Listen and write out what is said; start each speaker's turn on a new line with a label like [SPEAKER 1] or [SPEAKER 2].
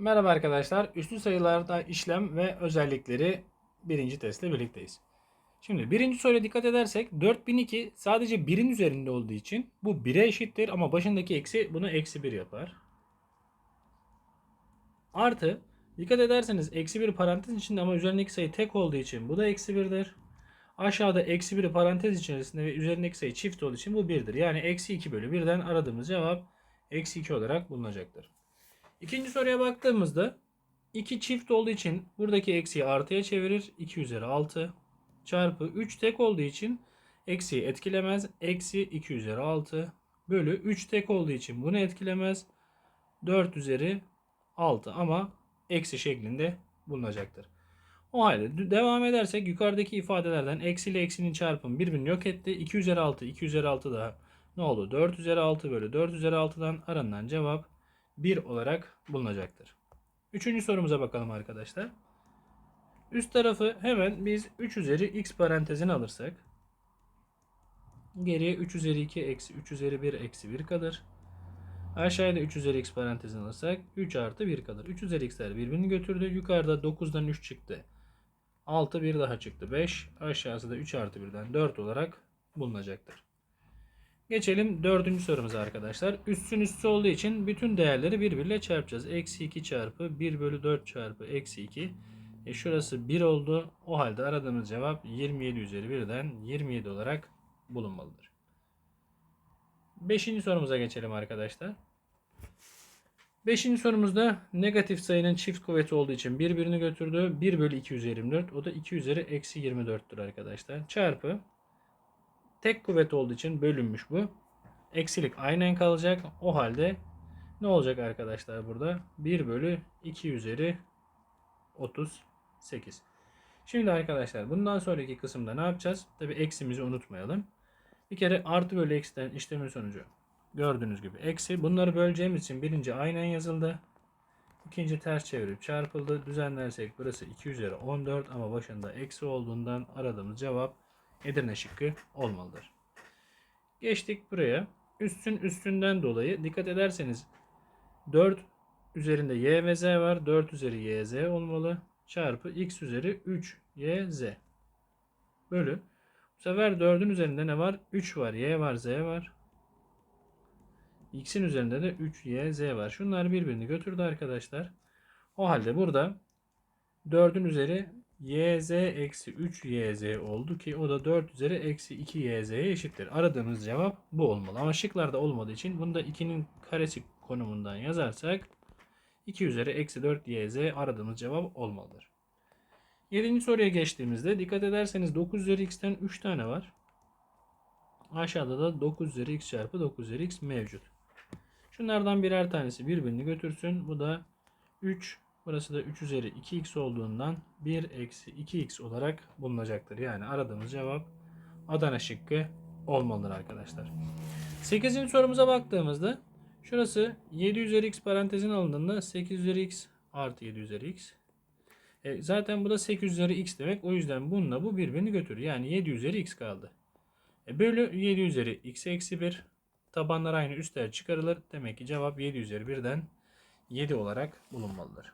[SPEAKER 1] Merhaba arkadaşlar. Üslü sayılarda işlem ve özellikleri birinci testle birlikteyiz. Şimdi birinci soruya dikkat edersek 4002 sadece 1'in üzerinde olduğu için bu 1'e eşittir ama başındaki eksi bunu eksi 1 yapar. Artı dikkat ederseniz eksi 1 parantez içinde ama üzerindeki sayı tek olduğu için bu da eksi 1'dir. Aşağıda eksi 1'i parantez içerisinde ve üzerindeki sayı çift olduğu için bu 1'dir. Yani eksi 2 bölü 1'den aradığımız cevap eksi 2 olarak bulunacaktır. İkinci soruya baktığımızda 2 çift olduğu için buradaki eksiyi artıya çevirir. 2 üzeri 6 çarpı 3 tek olduğu için eksiyi etkilemez. Eksi 2 üzeri 6 bölü 3 tek olduğu için bunu etkilemez. 4 üzeri 6 ama eksi şeklinde bulunacaktır. O halde devam edersek yukarıdaki ifadelerden eksi ile eksinin çarpımı birbirini yok etti. 2 üzeri 6, 2 üzeri 6 daha ne oldu? 4 üzeri 6 bölü 4 üzeri 6'dan aranan cevap 1 olarak bulunacaktır. Üçüncü sorumuza bakalım arkadaşlar. Üst tarafı hemen biz 3 üzeri x parantezini alırsak geriye 3 üzeri 2 eksi 3 üzeri 1 eksi 1 kalır. Aşağıda 3 üzeri x parantezini alırsak 3 artı 1 kalır. 3 üzeri x'ler birbirini götürdü. Yukarıda 9'dan 3 çıktı. 6 bir daha çıktı 5. Aşağısı da 3 artı 1'den 4 olarak bulunacaktır. Geçelim dördüncü sorumuza arkadaşlar. Üssün üssü olduğu için bütün değerleri birbiriyle çarpacağız. Eksi 2 çarpı 1 bölü 4 çarpı eksi 2. E şurası 1 oldu. O halde aradığımız cevap 27 üzeri 1'den 27 olarak bulunmalıdır. Beşinci sorumuza geçelim arkadaşlar. Beşinci sorumuzda negatif sayının çift kuvveti olduğu için birbirini götürdü. 1 bölü 2 üzeri 24. O da 2 üzeri eksi 24'tür arkadaşlar. Çarpı tek kuvvet olduğu için bölünmüş bu. Eksilik aynen kalacak. O halde ne olacak arkadaşlar burada? 1 bölü 2 üzeri 38. Şimdi arkadaşlar bundan sonraki kısımda ne yapacağız? Tabi eksimizi unutmayalım. Bir kere artı bölü eksiden işlemin sonucu gördüğünüz gibi eksi. Bunları böleceğimiz için birinci aynen yazıldı. İkinci ters çevirip çarpıldı. Düzenlersek burası 2 üzeri 14 ama başında eksi olduğundan aradığımız cevap Edirne şıkkı olmalıdır. Geçtik buraya. Üstün üstünden dolayı dikkat ederseniz 4 üzerinde y ve z var. 4 üzeri y z olmalı. Çarpı x üzeri 3 y z. Bölü. Bu sefer 4'ün üzerinde ne var? 3 var. y var z var. x'in üzerinde de 3 y z var. Şunlar birbirini götürdü arkadaşlar. O halde burada 4'ün üzeri yz eksi 3 yz oldu ki o da 4 üzeri eksi 2 yz'ye eşittir. Aradığımız cevap bu olmalı. Ama şıklarda olmadığı için bunu da 2'nin karesi konumundan yazarsak 2 üzeri eksi 4 yz aradığımız cevap olmalıdır. 7. soruya geçtiğimizde dikkat ederseniz 9 üzeri x'ten 3 tane var. Aşağıda da 9 üzeri x çarpı 9 üzeri x mevcut. Şunlardan birer tanesi birbirini götürsün. Bu da 3 Burası da 3 üzeri 2x olduğundan 1 eksi 2x olarak bulunacaktır. Yani aradığımız cevap Adana şıkkı olmalıdır arkadaşlar. 8. sorumuza baktığımızda şurası 7 üzeri x parantezin alındığında 8 üzeri x artı 7 üzeri x. E, zaten bu da 8 üzeri x demek. O yüzden bununla bu birbirini götürür. Yani 7 üzeri x kaldı. E, bölü 7 üzeri x eksi 1. Tabanlar aynı üstler çıkarılır. Demek ki cevap 7 üzeri 1'den 7 olarak bulunmalıdır.